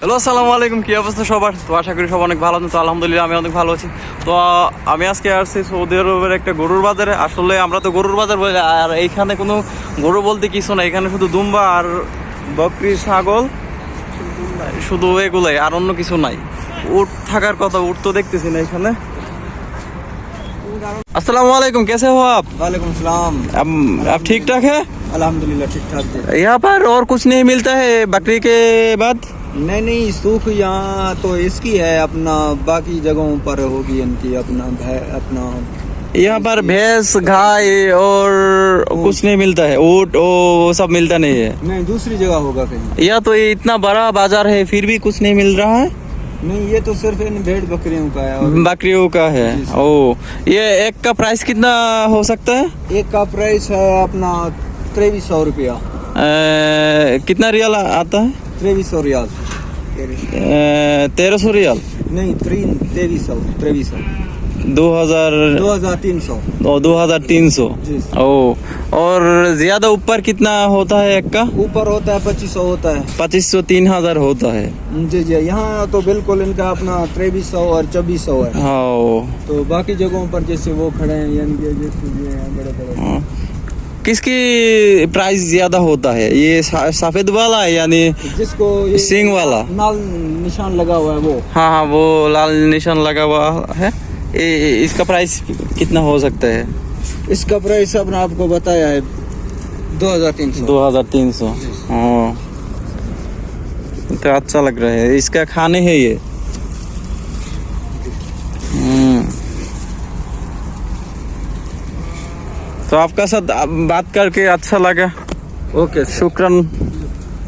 Hello আসসালামু আলাইকুম কি অবস্থা সবার তো আশা করি সব অনেক ভালো আছেন তো আলহামদুলিল্লাহ আমি অনেক ভালো আছি তো আহ, আমি আজকে আসছি সৌদি আরবের একটা গরুর বাজারে আসলে আমরা তো গরুর বাজার বলি আর এইখানে কোনো গরু বলতে কিছু না এখানে শুধু দুম্বা আর বকরি ছাগল শুধু এগুলাই আর অন্য কিছু নাই উট থাকার কথা উট তো দেখতেছি না এখানে अस्सलाम वालेकुम कैसे हो आप वालेकुम सलाम अब आप ठीक ठाक है अल्हम्दुलिल्लाह ठीक ठाक जी यहाँ पर और कुछ नहीं मिलता है बकरी के बाद नहीं नहीं सूख यहाँ तो इसकी है अपना बाकी जगहों पर होगी इनकी अपना भै अपना यहाँ पर भैंस गाय और कुछ नहीं मिलता है ऊट ओ वो सब मिलता नहीं है। नहीं दूसरी जगह होगा कहीं। यहाँ तो ये इतना बड़ा बाज़ार है फिर भी कुछ नहीं मिल रहा है? नहीं ये तो सिर्फ़ इन भेड़ बकरियों का है और बकरियों का है। ओ ये एक का प्राइस कितना हो सकता है? एक का प्राइस है अपना तेईस सौ रुपया। कितना रियल आता है? तेईस सौ रियाल। तेरह सौ रियल। नहीं तीन तेईस सौ तेईस सौ दो हज़ार दो हज़ार तीन सौ। दो हज़ार तीन सौ। ओ और ज़्यादा ऊपर कितना होता है एक का? ऊपर होता है पच्चीस सौ होता है। पच्चीस सौ तीन हज़ार होता है। जी जी यहाँ तो बिल्कुल इनका अपना तेईस सौ और चौबीस सौ है हाँ तो बाकी जगहों पर जैसे वो खड़े हैं यानी कि जैसे ये बड़े बड़े हाँ। किसकी प्राइस ज़्यादा होता है? ये सफ़ेद वाला है यानी जिसको सींग वाला। लाल निशान लगा हुआ है वो। हाँ हाँ वो लाल निशान लगा हुआ है। ये इसका प्राइस कितना हो सकता है? इसका प्राइस अपने आपको बताया है दो हज़ार तीन सौ। दो हज़ार तीन सौ। तो अच्छा लग रहा है। इसका खाने है ये? तो आपका साथ बात करके अच्छा लगा ओके शुक्रन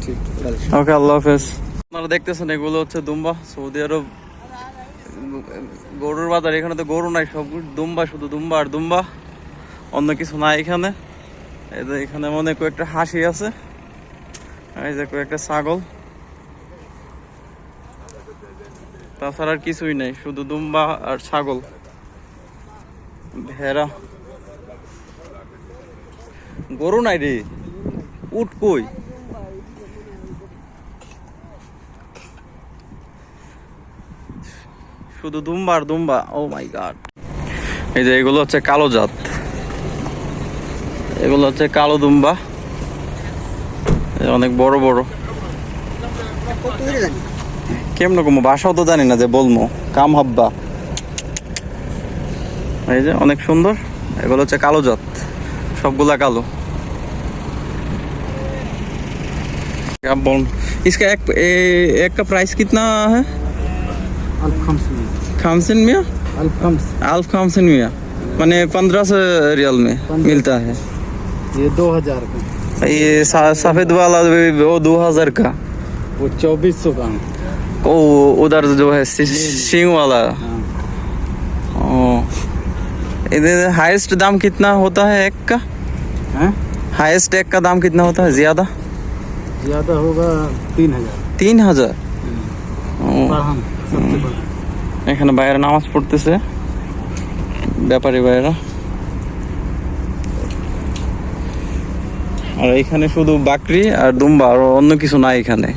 ठीक कल ওকে আল্লাহ হাফেজ আপনারা দেখতেছেন এগুলো হচ্ছে দুম্বা সৌদি আরব গরুর বাজার এখানে তো গরু নাই সব দুম্বা শুধু দুম্বা আর দুম্বা অন্য কিছু নাই এখানে এই যে এখানে মনে কয়েকটা হাসি আছে এই যে কয়েকটা ছাগল তাছাড়া আর কিছুই নেই শুধু দুম্বা আর ছাগল ভেড়া গরু নাই রে। উট কই? শুধু দুম্বা আর দুম্বা। ও মাই গড এই যে এগুলো হচ্ছে কালো জাত। এগুলো হচ্ছে কালো দুম্বা। অনেক বড় বড়। কেমন কমো? বাসাও তো জানি না যে বলব কাম হাব্বা। এই যে অনেক সুন্দর। এগুলো হচ্ছে কালো জাত। সবগুলা কালো। क्या बोल इसका एक ए, एक का प्राइस कितना है? खामसिन में आल्फ खामसिन में मैंने पंद्रह सौ रियल में मिलता है। ये दो हज़ार का। ये सफ़ेद वाला वो दो हज़ार का। वो चौबीस सौ का। ओ उधर जो है सि- सिंग वाला। हाँ। इधर हाईएस्ट दाम कितना होता है एक का? हाईएस्ट एक का दाम कितना होता है? ज़्यादा? ज्यादा होगा तीन हजार তিন হাজার ও हम सबसे बड़ा এখানে বাইরে নামাজ পড়তেছে ব্যাপারী বাইরা আর এখানে শুধু বাকরি আর দুম্বা আর অন্য কিছু নাই এখানে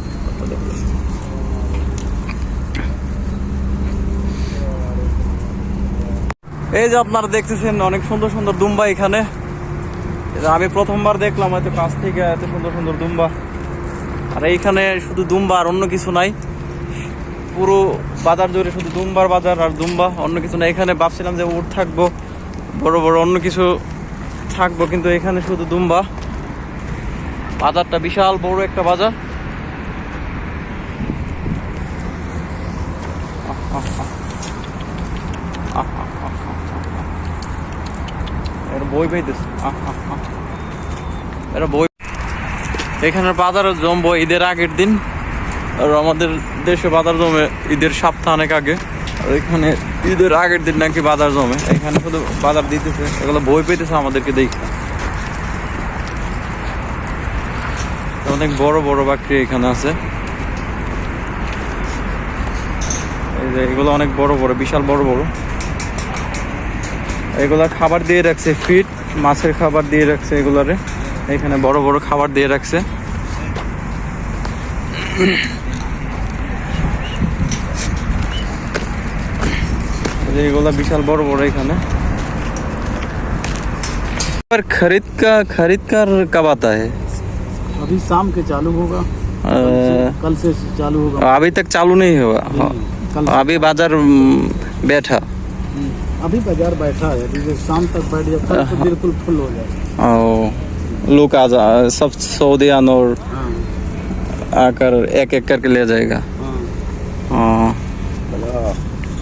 এই যে আপনারা দেখতেছেন অনেক সুন্দর সুন্দর দুম্বা এখানে এই যে আমি প্রথমবার দেখলাম এত কাছ থেকে এত সুন্দর সুন্দর দুম্বা আর এইখানে শুধু দুম্বা আর অন্য কিছু নাই। পুরো বাজার জুড়ে শুধু দুম্বার বাজার আর দুম্বা, অন্য কিছু না এখানে ভাবছিলাম যে উট থাকব, বড় বড় অন্য কিছু থাকব, কিন্তু এখানে শুধু দুম্বা। বাজারটা বিশাল বড় একটা বাজার। বই পাইতেছে। এটা বই এখানের বাজার জমবো ঈদের আগের দিন। আর আমাদের দেশে বাজার জমে ঈদের সপ্তাহ অনেক আগে। আর এখানে ঈদের আগের দিন নাকি বাজার জমে। এখানে শুধু বাজার দিতেছে, এগুলো বই পেতেছে আমাদেরকে দেখে অনেক বড় বড় বাকরি এখানে আছে। এই যে এগুলো অনেক বড় বড়, বিশাল বড় বড়। এগুলা খাবার দিয়ে রাখছে ফিট মাছের খাবার দিয়ে রাখছে এগুলারে। এখানে বড় বড় খাবার দিয়ে রাখছে। এগুলা বিশাল বড় বড় এখানে। पर खरीद का खरीद कर कब आता है अभी शाम के चालू होगा। कल से चालू होगा। अभी तक चालू नहीं हुआ। नहीं, हाँ। अभी बाज़ार बैठा। हम्म, अभी बाज़ार बैठा है। शाम तक बैठ जाता तो हाँ। बिल्कुल फुल हो जाए। लोग आ जा सब सऊदीयान और हाँ आकर एक एक करके ले जाएगा हाँ हाँ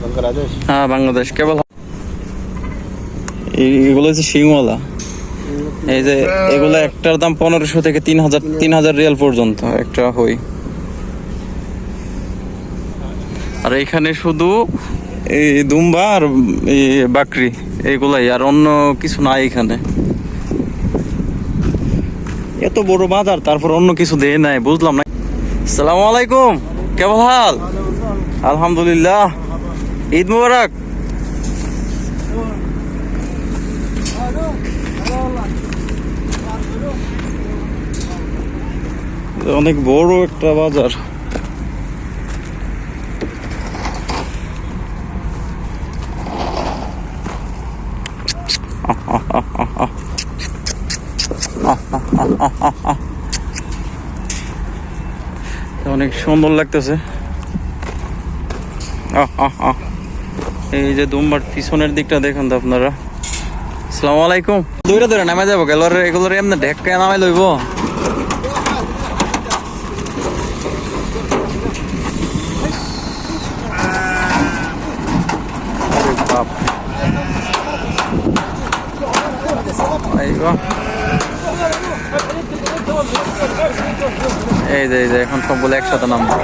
बांग्लादेश হ্যাঁ বাংলাদেশ কেবল এই- এগুলো হচ্ছে শিংওয়ালা এই যে এগুলো একটার দাম পনেরোশো থেকে তিন হাজার তিন হাজার রিয়াল পর্যন্ত একটা হই আর এখানে শুধু এই দুম্বা আর এই বাকরি এগুলাই আর অন্য কিছু নাই এখানে এত বড় বাজার, তারপর অন্য কিছু দেয় নাই, বুঝলাম না। সালাম আলাইকুম, কেমন হাল? আলহামদুলিল্লাহ। ঈদ মুবারক। অনেক বড় একটা বাজার। অনেক সুন্দর লাগতেছে। এই যে দুম্বার পিছনের দিকটা দেখুন তো আপনারা। আসসালামু আলাইকুম। দৌড়ে দৌড়ে নামে যাব, গেলোর এগুলোর এমনি ঢেক্কায় নামে লইব। এই যে এই যে এখন সবগুলো একসাথে নামবো।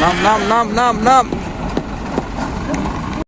নাম নাম নাম নাম নাম।